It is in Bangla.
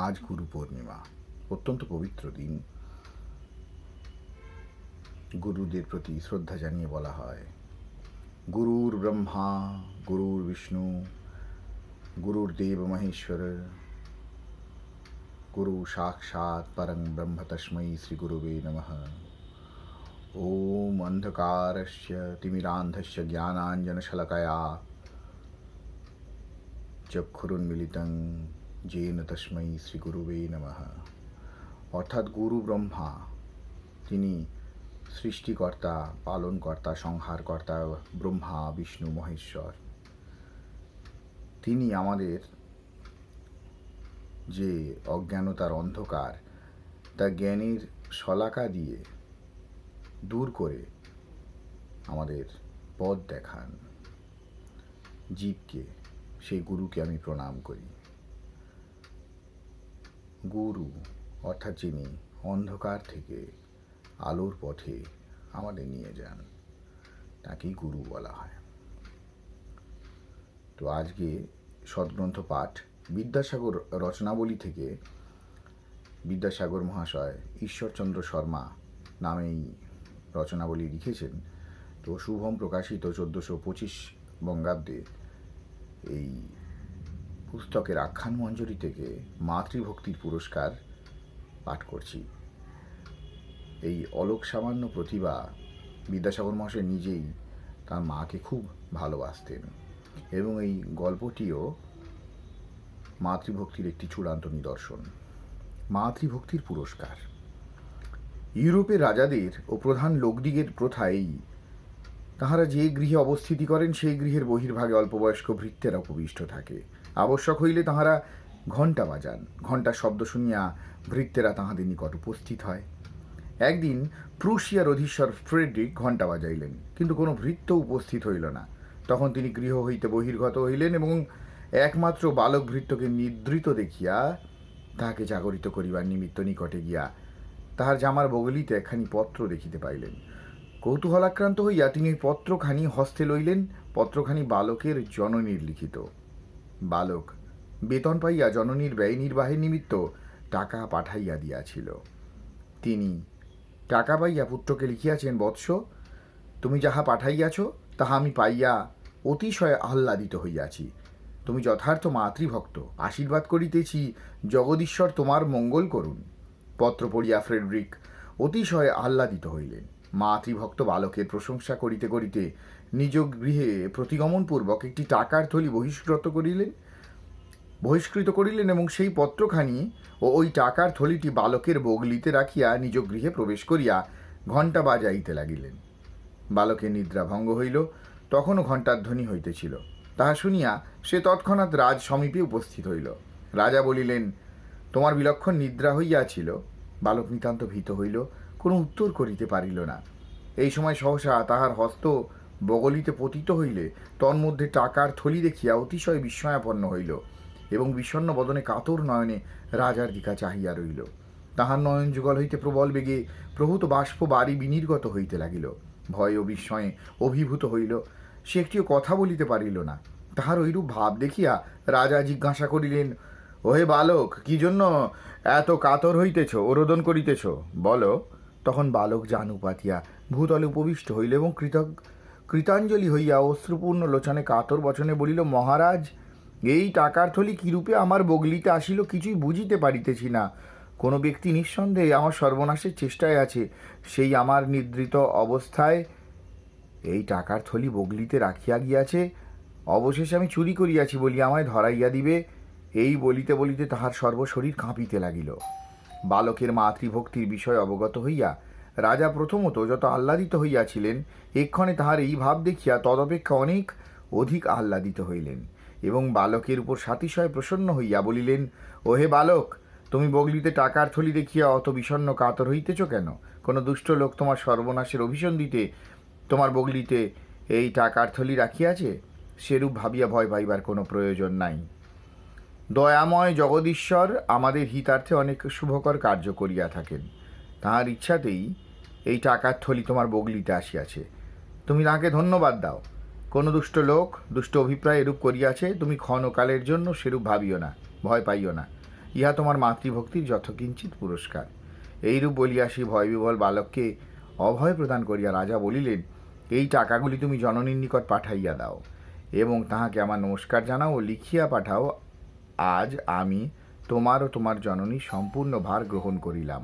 আজ গুরু পূর্ণিমা অত্যন্ত পবিত্র দিন গুরুদের প্রতি শ্রদ্ধা জানিয়ে বলা হয় গুরুর ব্রহ্মা গুরুর বিষ্ণু গুরুর দেব মহেশ্বর গুরু সাক্ষাৎ পরং ব্রহ্ম তস্মৈ শ্রী গুরুবে নম ওম অন্ধকারস্য তিমিরান্ধস্য জ্ঞানাঞ্জনশলকয়া চক্ষুরুন্মিলিতং জেন তস্मै শ্রী গুরুবে নমঃ। অর্থাৎ গুরু ব্রহ্মা, তিনি সৃষ্টিকর্তা, পালনকর্তা, সংহারকর্তা, ব্রহ্মা, বিষ্ণু, মহেশ্বর। তিনি আমাদের যে অজ্ঞানতার অন্ধকার, তা জ্ঞানের শলাকা দিয়ে দূর করে আমাদের পথ দেখান। জীবকে, সেই গুরুকে আমি প্রণাম করি। গুরু, অর্থাৎ যিনি অন্ধকার থেকে আলোর পথে আমাদের নিয়ে যান তাকেই গুরু বলা হয়। তো আজকে সদ্গ্রন্থ পাঠ বিদ্যাসাগর রচনাবলী থেকে বিদ্যাসাগর মহাশয় ঈশ্বরচন্দ্র শর্মা নামেই রচনাবলী লিখেছেন। তো শুভম প্রকাশিত চোদ্দোশো পঁচিশ বঙ্গাব্দে এই পুস্তকের আখ্যান মঞ্জুরি থেকে মাতৃভক্তির পুরস্কার পাঠ করছি। এই অলোক সামান্য প্রতিভা বিদ্যাসাগর মহাশয় নিজেই তার মাকে খুব ভালোবাসতেন এবং এই গল্পটিও মাতৃভক্তির একটি চূড়ান্ত নিদর্শন। মাতৃভক্তির পুরস্কার। ইউরোপের রাজাদের ও প্রধান লোকদিগের প্রথা এই তাহারা যে গৃহে অবস্থিতি করেন, সেই গৃহের বহির্ভাগে অল্পবয়স্ক ভৃত্যেরা উপবিষ্ট থাকে। আবশ্যক হইলে তাহারা ঘণ্টা বাজান। ঘণ্টা শব্দ শুনিয়া ভৃত্যেরা তাহাদের নিকট উপস্থিত হয়। একদিন প্রুশিয়ার অধীশ্বর ফ্রেডরিক ঘণ্টা বাজাইলেন, কিন্তু কোনো ভৃত্য উপস্থিত হইল না। তখন তিনি গৃহ হইতে বহির্গত হইলেন এবং একমাত্র বালক ভৃত্যকে নিদ্রিত দেখিয়া তাহাকে জাগরিত করিবার নিমিত্ত নিকটে গিয়া তাহার জামার বগলিতে একখানি পত্র দেখিতে পাইলেন। কৌতূহলাক্রান্ত হইয়া তিনি পত্রখানি হস্তে লইলেন, পত্রখানি বালকের জননীর লিখিত। বালক। বেতন পাইয়া জননীর ব্যয় নির্বাহের নিমিত্ত টাকা পাঠাইয়া দিয়াছিল। তিনি, টাকা পাইয়া পুত্রকে লিখিয়াছেন বৎস, তুমি যাহা পাঠাইয়াছ, তাহা আমি পাইয়া অতিশয় আহ্লাদিত হইয়াছি। তুমি যথার্থ মাতৃভক্ত, আশীর্বাদ করিতেছি জগদীশ্বর তোমার মঙ্গল করুন। পত্র পড়িয়া ফ্রেডরিক অতিশয় আহ্লাদিত হইলেন। মাতৃভক্ত বালকের প্রশংসা করিতে করিতে নিজ গৃহে প্রতিগমনপূর্বক একটি টাকার থলি বহিষ্কৃত করিলেন বহিষ্কৃত করিলেন এবং সেই পত্রখানি ও ওই টাকার থলিটি বালকের বগলিতে রাখিয়া নিজ গৃহে প্রবেশ করিয়া ঘণ্টা বাজাইতে লাগিলেন। বালকের নিদ্রা ভঙ্গ হইল, তখনও ঘণ্টার ধ্বনি হইতেছিল। তাহা শুনিয়া সে তৎক্ষণাৎ রাজ সমীপে উপস্থিত হইল। রাজা বলিলেন, তোমার বিলক্ষণ নিদ্রা হইয়াছিল। বালক নিতান্ত ভীত হইল। কোনো উত্তর করিতে পারিল না। এই সময় সহসা তাহার হস্ত বগলিতে পতিত হইলে তন্মধ্যে টাকার থলি দেখিয়া অতিশয় বিস্ময়াপন্ন হইল এবং বিষণ্ণ বদনে কাতর নয়নে রাজার দিকা চাহিয়া রইল। তাহার নয়ন যুগল হইতে প্রবল বেগে প্রভূত বাষ্প বাড়ি বিনির্গত হইতে লাগিল। ভয় ও বিস্ময়ে অভিভূত হইল। সে একটিও কথা বলিতে পারিল না। তাহার ঐরূপ ভাব দেখিয়া রাজা জিজ্ঞাসা করিলেন, ওহে বালক, কি জন্য এত কাতর হইতেছ, ওরোদন করিতেছ? বলো। তখন বালক জানু পাতিয়া ভূতলে উপবিষ্ট হইল এবং কৃতজ্ঞ কৃতাঞ্জলি হইয়া অশ্রুপূর্ণ লোচনে কাতর বচনে বলিল, মহারাজ, এই টাকার থলি কিরূপে আমার বগলিতে আসিল কিছুই বুঝিতে পারিতেছি না। কোনো ব্যক্তি নিঃসন্দেহে আমার সর্বনাশের চেষ্টায় আছে। সেই আমার নিদ্রিত অবস্থায় এই টাকার থলি বগলিতে রাখিয়া গিয়াছে। অবশেষে আমি চুরি করিয়াছি বলিয়া আমায় ধরাইয়া দিবে। এই বলিতে বলিতে তাহার সর্বশরীর কাঁপিতে লাগিল। বালকের মাতৃভক্তির বিষয় অবগত হইয়া রাজা প্রথমত যত আহ্লাদিত হইয়াছিলেন, এক্ষণে তাহার এই ভাব দেখিয়া তদপেক্ষা অনেক অধিক আহ্লাদিত হইলেন এবং বালকের উপর সাতিশয় প্রসন্ন হইয়া বলিলেন, ওহে বালক, তুমি বগলিতে টাকার থলি দেখিয়া অত বিষণ্ণ কাতর হইতেছ কেন? কোনো দুষ্ট লোক তোমার সর্বনাশের অভিশন দিতে তোমার বগলিতে এই টাকার থলি রাখিয়াছে? সেরূপ ভাবিয়া ভয় পাইবার কোনো প্রয়োজন নাই। দয়াময় জগদীশ্বর আমাদের হিতার্থে অনেক শুভকর কার্য করিয়া থাকেন। তাহার ইচ্ছাতেই এই টাকার থলি তোমার বগলিতে আসিয়াছে। তুমি তাঁকে ধন্যবাদ দাও। কোনো দুষ্ট লোক দুষ্ট অভিপ্রায় এরূপ করিয়াছে, তুমি ক্ষণকালের জন্য সেরূপ ভাবিও না, ভয় পাইও না। ইহা তোমার মাতৃভক্তির যথকিঞ্চিত পুরস্কার। এইরূপ বলিয়া সেই ভয়বিবল বালককে অভয় প্রদান করিয়া রাজা বলিলেন, এই টাকাগুলি তুমি জননীর নিকট পাঠাইয়া দাও এবং তাহাকে আমার নমস্কার জানাও লিখিয়া পাঠাও আজ আমি তোমার ও তোমার জননী সম্পূর্ণ ভার গ্রহণ করিলাম।